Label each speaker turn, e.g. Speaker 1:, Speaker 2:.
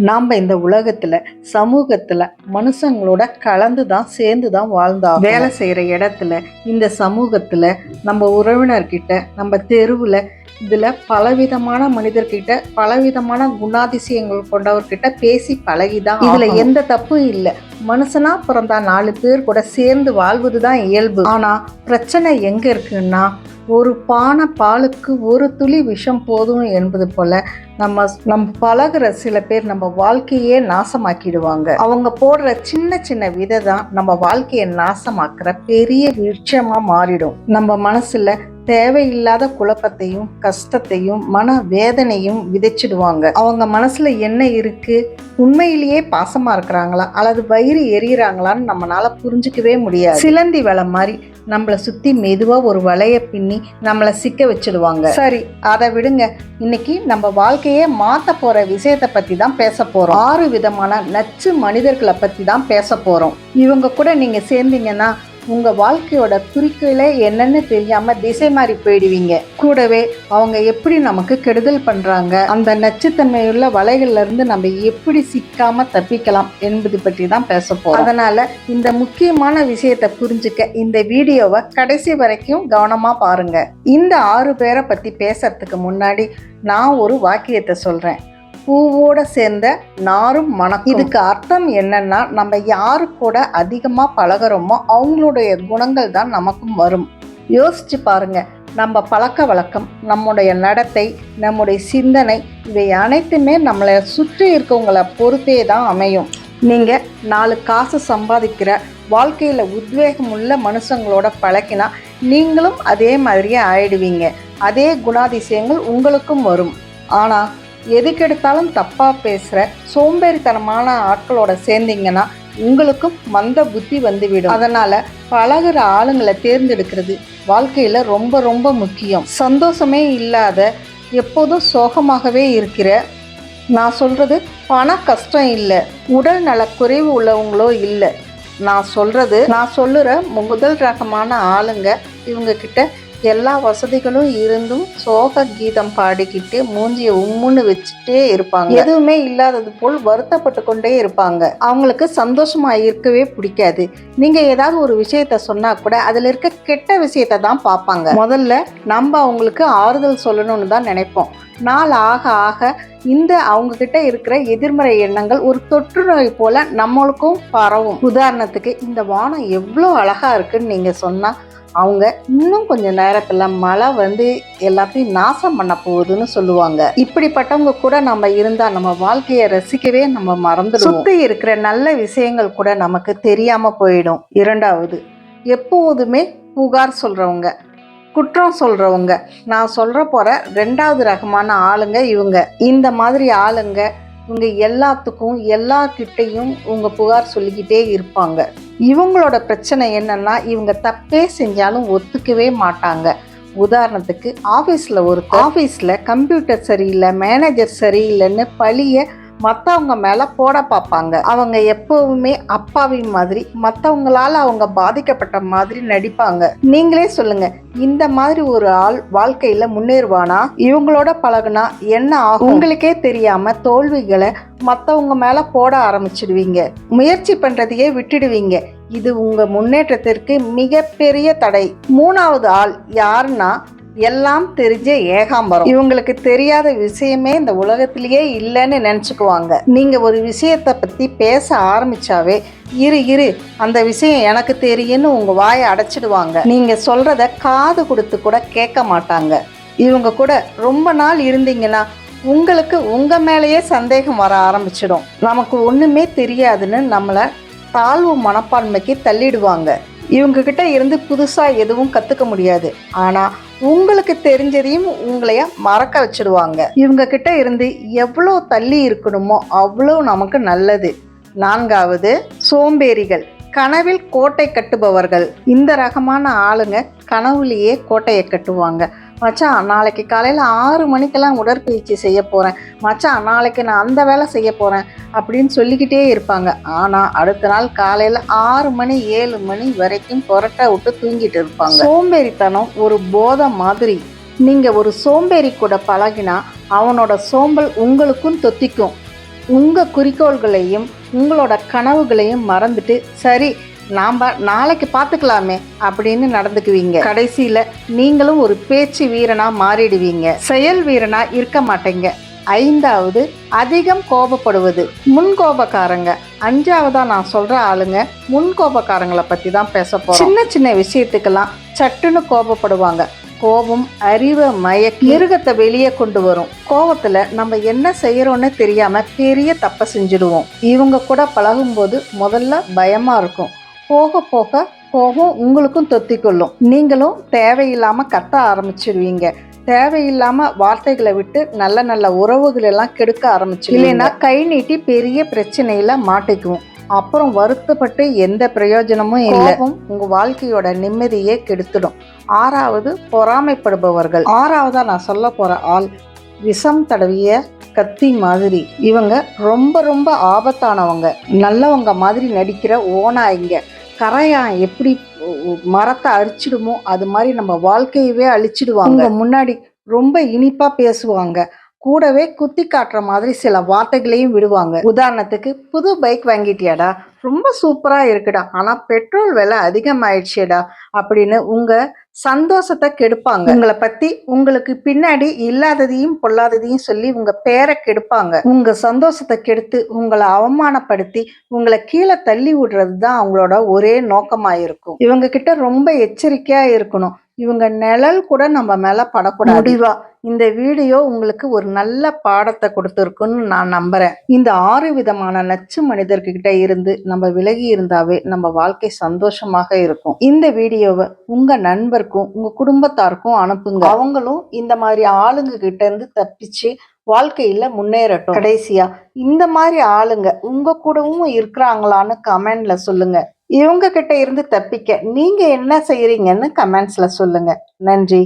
Speaker 1: நாம் இந்த உலகத்துல சமூகத்துல மனுஷங்களோட கலந்து தான் சேர்ந்து தான் வாழ்ந்தா வேலை செய்யற இடத்துல இந்த சமூகத்துல நம்ம உறவினர்கிட்ட நம்ம தெருவுல இதுல பலவிதமான மனிதர்கிட்ட பலவிதமான குணாதிசயங்கள் கொண்டவர்கிட்ட பேசி பழகிதான் இதுல எந்த தப்பும் இல்லை. மனுஷனா பிறந்தா நாலு பேர் கூட சேர்ந்து வாழ்வது தான் இயல்பு. ஆனா பிரச்சனை எங்க இருக்குன்னா ஒரு பானை பாலுக்கு ஒரு துளி விஷம் போதும் என்பது போல நம்ம நம்ம பழகுற சில பேர் நம்ம வாழ்க்கையே நாசமாக்கிடுவாங்க. அவங்க போடுற சின்ன சின்ன விதை தான் நம்ம வாழ்க்கையை நாசமாக்குற பெரிய விஷயமா மாறிடும். நம்ம மனசில் தேவையில்லாத குழப்பத்தையும் கஷ்டத்தையும் மன வேதனையும் விதைச்சிடுவாங்க. அவங்க மனசுல என்ன இருக்கு? உண்மையிலேயே பாசமாக இருக்கிறாங்களா? அல்லது வயிறு எரியிறாங்களான்னு நம்மளால் புரிஞ்சுக்கவே முடியாது. சிலந்தி வலை மாதிரி நம்மளை சுற்றி மெதுவாக ஒரு வலையை பின்னி நம்மளை சிக்க வச்சிடுவாங்க. சரி அதை விடுங்க. இன்னைக்கு நம்ம வாழ்க்கையே மாற்ற போகிற விஷயத்தை பற்றி தான் பேச போகிறோம் ஆறு விதமான நச்சு மனிதர்களை பற்றி தான் பேச போகிறோம் இவங்க கூட நீங்கள் சேர்ந்தீங்கன்னா உங்கள் வாழ்க்கையோட குறிக்கோளே என்னன்னு தெரியாமல் திசை மாறி போயிடுவீங்க. கூடவே அவங்க எப்படி நமக்கு கெடுதல் பண்ணுறாங்க அந்த நச்சுத்தன்மையுள்ள வலைகள்லேருந்து நம்ம எப்படி சிக்காமல் தப்பிக்கலாம் என்பது பற்றி தான் பேச போகிறோம் அதனால் இந்த முக்கியமான விஷயத்தை புரிஞ்சுக்க இந்த வீடியோவை கடைசி வரைக்கும் கவனமாக பாருங்கள் இந்த ஆறு பேரை பற்றி பேசுறதுக்கு முன்னாடி நான் ஒரு வாக்கியத்தை சொல்கிறேன் பூவோட சேர்ந்த நாரும் மணக்கும். இதுக்கு அர்த்தம் என்னன்னா நம்ம யாரு கூட அதிகமா பழகுறோமோ அவங்களுடைய குணங்கள் தான் நமக்கும் வரும். யோசிச்சு பாருங்க நம்ம பழக்க வழக்கம் நம்முடைய நடத்தை நம்முடைய சிந்தனை இவை அனைத்துமே நம்மளை சுற்றி இருக்கவங்கள பொறுத்தே தான் அமையும். நீங்க நாலு காசு சம்பாதிக்கிற வாழ்க்கையில உத்வேகம் உள்ள மனுஷங்களோட பழக்கினா நீங்களும் அதே மாதிரியே ஆயிடுவீங்க. அதே குணாதிசயங்கள் உங்களுக்கும் வரும். ஆனால் எதுக்கெடுத்தாலும் தப்பாக பேசுகிற சோம்பேறித்தனமான ஆட்களோட சேர்ந்தீங்கன்னா உங்களுக்கும் மந்த புத்தி வந்துவிடும். அதனால் பழகுற ஆளுங்களை தேர்ந்தெடுக்கிறது வாழ்க்கையில் ரொம்ப ரொம்ப முக்கியம். சந்தோஷமே இல்லாத எப்போதும் சோகமாகவே இருக்கிற நான் சொல்கிறது பண கஷ்டம் இல்லை உடல் நலக்குறைவு உள்ளவங்களோ இல்லை. நான் சொல்கிறது நான் சொல்லுற முதல் ரகமான ஆளுங்க இவங்க கிட்ட எல்லா வசதிகளும் இருந்தும் சோக கீதம் பாடிக்கிட்டு மூஞ்சிய உம்முன்னு வச்சுட்டே இருப்பாங்க. எதுவுமே இல்லாதது போல் வருத்தப்பட்டு கொண்டே இருப்பாங்க. அவங்களுக்கு சந்தோஷமா இருக்கவே பிடிக்காது. நீங்க ஏதாவது ஒரு விஷயத்த சொன்னா கூட அதுல இருக்க கெட்ட விஷயத்த தான் பார்ப்பாங்க. முதல்ல நம்ம அவங்களுக்கு ஆறுதல் சொல்லணும்னு தான் நினைப்போம். நாள் ஆக ஆக இந்த அவங்க கிட்ட இருக்கிற எதிர்மறை எண்ணங்கள் ஒரு தொற்று நோய் போல நம்மளுக்கும் பரவும். உதாரணத்துக்கு இந்த வானம் எவ்வளோ அழகா இருக்குன்னு நீங்க சொன்னா அவங்க இன்னும் கொஞ்ச நேரத்துல மழை வந்து எல்லாத்தையும் நாசம் பண்ண போகுதுன்னு சொல்லுவாங்க. இப்படிப்பட்டவங்க கூட நம்ம இருந்தா நம்ம வாழ்க்கையை ரசிக்கவே நம்ம மறந்து சுத்தி இருக்கிற நல்ல விஷயங்கள் கூட நமக்கு தெரியாம போயிடும். இரண்டாவது எப்போதுமே புகார் சொல்றவங்க குற்றம் சொல்றவங்க. நான் சொல்ற போற ரெண்டாவது ரகமான ஆளுங்க இவங்க. இந்த மாதிரி ஆளுங்க இவங்க எல்லாத்துக்கும் எல்லார்கிட்டையும் உங்க புகார் சொல்லிக்கிட்டே இருப்பாங்க. இவங்களோட பிரச்சனை என்னன்னா இவங்க தப்பே செஞ்சாலும் ஒத்துக்கவே மாட்டாங்க. உதாரணத்துக்கு ஆஃபீஸில் ஒரு ஆஃபீஸில் கம்ப்யூட்டர் சரியில்லை மேனேஜர் சரியில்லைன்னு பழிய மற்றவங்க மேலே போட பார்ப்பாங்க. அவங்க எப்பவுமே அப்பாவி மாதிரி மற்றவங்களால அவங்க பாதிக்கப்பட்ட மாதிரி நடிப்பாங்க. நீங்களே சொல்லுங்க இந்த மாதிரி ஒரு ஆள் வாழ்க்கையில முன்னேறுவானா? இவங்களோட பழகுனா என்ன ஆகும்? உங்களுக்கே தெரியாம தோல்விகளை மற்றவங்க மேல போட ஆரம்பிச்சிடுவீங்க. முயற்சி பண்றதையே விட்டுடுவீங்க. இது உங்க முன்னேற்றத்திற்கு மிகப்பெரிய தடை. மூணாவது ஆள் யாருன்னா எல்லாம் தெரிஞ்ச ஏகாம்பரம். இவங்களுக்கு தெரியாத விஷயமே இந்த உலகத்திலேயே இல்லைன்னு நினச்சிக்குவாங்க. நீங்கள் ஒரு விஷயத்தை பற்றி பேச ஆரம்பிச்சாவே இரு இரு அந்த விஷயம் எனக்கு தெரியும்னு உங்கள் வாயை அடைச்சிடுவாங்க. நீங்கள் சொல்கிறத காது கொடுத்து கூட கேட்க மாட்டாங்க. இவங்க கூட ரொம்ப நாள் இருந்தீங்கன்னா உங்களுக்கு உங்கள் மேலேயே சந்தேகம் வர ஆரம்பிச்சிடும். நமக்கு ஒன்றுமே தெரியாதுன்னு நம்மளை தாழ்வு மனப்பான்மைக்கு தள்ளிடுவாங்க. இவங்க கிட்ட இருந்து புதுசாக எதுவும் கற்றுக்க முடியாது. ஆனால் உங்களுக்கு தெரிஞ்சதையும் உங்களைய மறக்க வச்சிடுவாங்க. இவங்க கிட்ட இருந்து எவ்வளோ தள்ளி இருக்கணுமோ அவ்வளோ நமக்கு நல்லது. நான்காவது சோம்பேறிகள். கனவில் கோட்டை கட்டுபவர்கள். இந்த ரகமான ஆளுங்க கனவுலேயே கோட்டையை கட்டுவாங்க. மச்சான் நாளைக்கு காலையில் ஆறு மணிக்கெல்லாம் உடற்பயிற்சி செய்ய போகிறேன் மச்சான் நாளைக்கு நான் அந்த வேலை செய்ய போகிறேன் அப்படின்னு சொல்லிக்கிட்டே இருப்பாங்க. ஆனால் அடுத்த நாள் காலையில் ஆறு மணி ஏழு மணி வரைக்கும் புரட்டை விட்டு தூங்கிட்டு இருப்பாங்க. சோம்பேறித்தனம் ஒரு போதை மாதிரி. நீங்கள் ஒரு சோம்பேறி கூட பழகினா அவனோட சோம்பல் உங்களுக்கும் தொத்திக்கும். உங்கள் குறிக்கோள்களையும் உங்களோட கனவுகளையும் மறந்துட்டு சரி நாம் நாளைக்கு பார்த்துக்கலாமே அப்படின்னு நடந்துக்குவீங்க. கடைசியில் நீங்களும் ஒரு பேச்சு வீரனாக மாறிடுவீங்க. செயல் வீரனாக இருக்க மாட்டேங்க. ஐந்தாவது அதிகம் கோபப்படுவது. முன்கோபக்காரங்க. அஞ்சாவதா நான் சொல்ற ஆளுங்க முன்கோபக்காரங்களை பத்தி தான் பேச போறோம். சின்ன சின்ன விஷயத்துக்கெல்லாம் சட்டுன்னு கோபப்படுவாங்க. கோபம் அறிவை மயக்கி மிருகத்தை வெளியே கொண்டு வரும். கோபத்துல நம்ம என்ன செய்யறோம்னு தெரியாம பெரிய தப்பை செஞ்சுடுவோம். இவங்க கூட பழகும்போது முதல்ல பயமா இருக்கும். போக போக கோபம் உங்களுக்கும் தொத்திக்கொள்ளும். நீங்களும் தேவையில்லாம கத்த ஆரம்பிச்சிடுவீங்க தேவையில்லாம வார்த்தைகளை விட்டு நல்ல நல்ல உறவுகள் எல்லாம் கெடுக்க ஆரம்பிச்சு இல்லைன்னா கை நீட்டி பெரிய பிரச்சனையில மாட்டிக்குவோம். அப்புறம் வருத்தப்பட்டு எந்த பிரயோஜனமும் இல்லை. உங்க வாழ்க்கையோட நிம்மதியே கெடுத்துடும். ஆறாவது பொறாமைப்படுபவர்கள். ஆறாவதா நான் சொல்ல போற ஆள் விஷம் தடவிய கத்தி மாதிரி. இவங்க ரொம்ப ரொம்ப ஆபத்தானவங்க. நல்லவங்க மாதிரி நடிக்கிற ஓனாய்ங்க கரையான் எப்படி மரத்தை அழிச்சிடுமோ அது மாதிரி நம்ம வாழ்க்கையவே அழிச்சிடுவாங்க. முன்னாடி ரொம்ப இனிப்பா பேசுவாங்க. கூடவே குத்தி காட்டுற மாதிரி சில வார்த்தைகளையும் விடுவாங்க. உதாரணத்துக்கு புது பைக் வாங்கிட்டியாடா? ரொம்ப சூப்பராக இருக்குடா. ஆனால் பெட்ரோல் விலை அதிகமாயிடுச்சேடா அப்படின்னு உங்கள் சந்தோஷத்தை கெடுப்பாங்க. உங்களை பத்தி உங்களுக்கு பின்னாடி இல்லாததையும் பொல்லாததையும் சொல்லி உங்க பேரை கெடுப்பாங்க. உங்க சந்தோஷத்தை கெடுத்து உங்களை அவமானப்படுத்தி உங்களை கீழே தள்ளி விடுறது தான் அவங்களோட ஒரே நோக்கமா இருக்கும் இவங்க கிட்ட ரொம்ப எச்சரிக்கையா இருக்கணும். இவங்க நிழல் கூட நம்ம மேல படக்கூடாது. முடிவா இந்த வீடியோ உங்களுக்கு ஒரு நல்ல பாடத்தை கொடுத்துருக்குன்னு நான் நம்புறேன். இந்த ஆறு விதமான நச்சு மனிதர்கிட்ட இருந்து நம்ம விலகி இருந்தாவே நம்ம வாழ்க்கை சந்தோஷமாக இருக்கும். இந்த வீடியோவை உங்க நண்பருக்கும் உங்க குடும்பத்தாருக்கும் அனுப்புங்க. அவங்களும் இந்த மாதிரி ஆளுங்க கிட்ட இருந்து தப்பிச்சு வாழ்க்கையில முன்னேறட்டும். கடைசியா இந்த மாதிரி ஆளுங்க உங்க கூடவும் இருக்கிறாங்களான்னு கமெண்ட்ல சொல்லுங்க. இவங்க கிட்ட இருந்து தப்பிக்க நீங்க என்ன செய்யறீங்கன்னு கமெண்ட்ஸ்ல சொல்லுங்க. நன்றி.